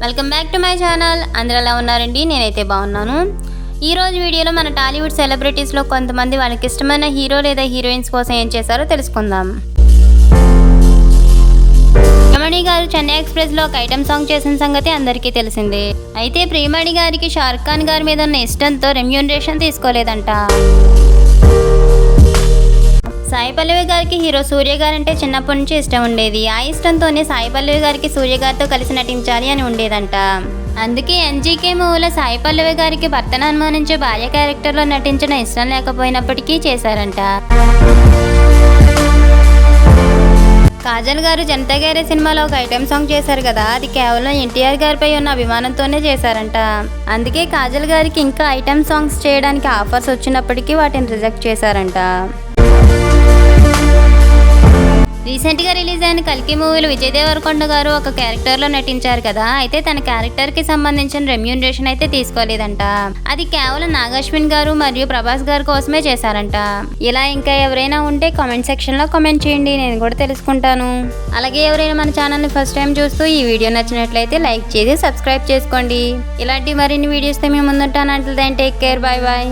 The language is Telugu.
Welcome back to my channel. అందరూ ఎలా ఉన్నారండి? నేనైతే బాగున్నాను. ఈరోజు వీడియోలో మన టాలీవుడ్ సెలబ్రిటీస్లో కొంతమంది వాళ్ళకి ఇష్టమైన హీరో లేదా హీరోయిన్స్ కోసం ఏం చేశారో తెలుసుకుందాం. ప్రియమణి గారు చెన్నై ఎక్స్ప్రెస్లో ఒక ఐటమ్ సాంగ్ చేసిన సంగతి అందరికీ తెలిసిందే. అయితే ప్రియమణి గారికి షారుఖ్ ఖాన్ గారి మీద ఉన్న ఇష్టంతో రెమ్యూనరేషన్ తీసుకోలేదంట. సాయి పల్లవి గారికి హీరో సూర్య గారంటే చిన్నప్పటి నుంచి ఇష్టం ఉండేది. ఆ ఇష్టంతోనే సాయి పల్లవి గారికి సూర్య గారితో కలిసి నటించాలి అని ఉండేదంట. అందుకే ఎన్జీకే మూవీలో సాయి పల్లవి గారికి భర్తను అనుమానించే భార్య క్యారెక్టర్లో నటించడం ఇష్టం లేకపోయినప్పటికీ చేశారంట. కాజల్ గారు జనతా గారి సినిమాలో ఒక ఐటెం సాంగ్ చేశారు కదా అది కేవలం ఎన్టీఆర్ గారిపై ఉన్న అభిమానంతోనే చేశారంట. అందుకే కాజల్ గారికి ఇంకా ఐటెం సాంగ్స్ చేయడానికి ఆఫర్స్ వచ్చినప్పటికీ వాటిని రిజెక్ట్ చేశారంట. రీసెంట్గా రిలీజ్ అయిన కల్కి మూవీలో విజయ్ దేవరకొండ గారు ఒక క్యారెక్టర్లో నటించారు కదా అయితే తన క్యారెక్టర్కి సంబంధించిన రెమ్యూనరేషన్ అయితే తీసుకోలేదంట. అది కేవలం నాగాశ్విన్ గారు మరియు ప్రభాస్ గారు కోసమే చేశారంట. ఇలా ఇంకా ఎవరైనా ఉంటే కామెంట్ సెక్షన్లో కామెంట్ చేయండి నేను కూడా తెలుసుకుంటాను. అలాగే ఎవరైనా మన ఛానల్ని ఫస్ట్ టైం చూస్తూ ఈ వీడియో నచ్చినట్లయితే లైక్ చేసి సబ్స్క్రైబ్ చేసుకోండి. ఇలాంటి మరిన్ని వీడియోస్తో మేము ముందుంటాను. అంటే టేక్ కేర్ బాయ్ బాయ్